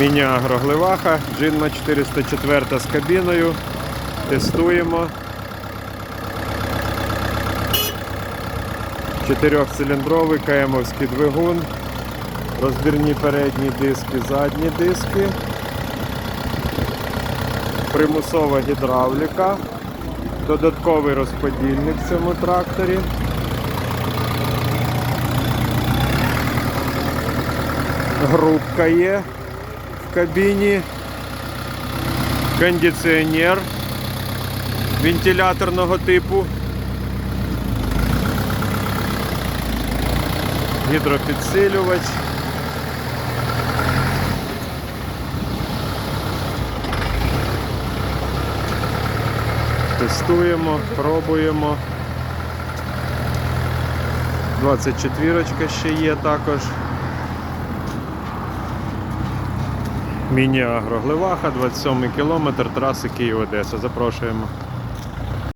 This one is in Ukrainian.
Міні-агро Гливаха, Джинма 404 з кабіною. Тестуємо. Чотирьохциліндровий КМовський двигун. Розбірні передні диски, задні диски. Примусова гідравліка. Додатковий розподільник в цьому тракторі. Грубка є в кабіні. Кондиціонер вентиляторного типу. Гідропідсилювач. Тестуємо, пробуємо. 24 ще є також. Міні-агро Гливаха, 27 кілометр траси Київ-Одеса. Запрошуємо.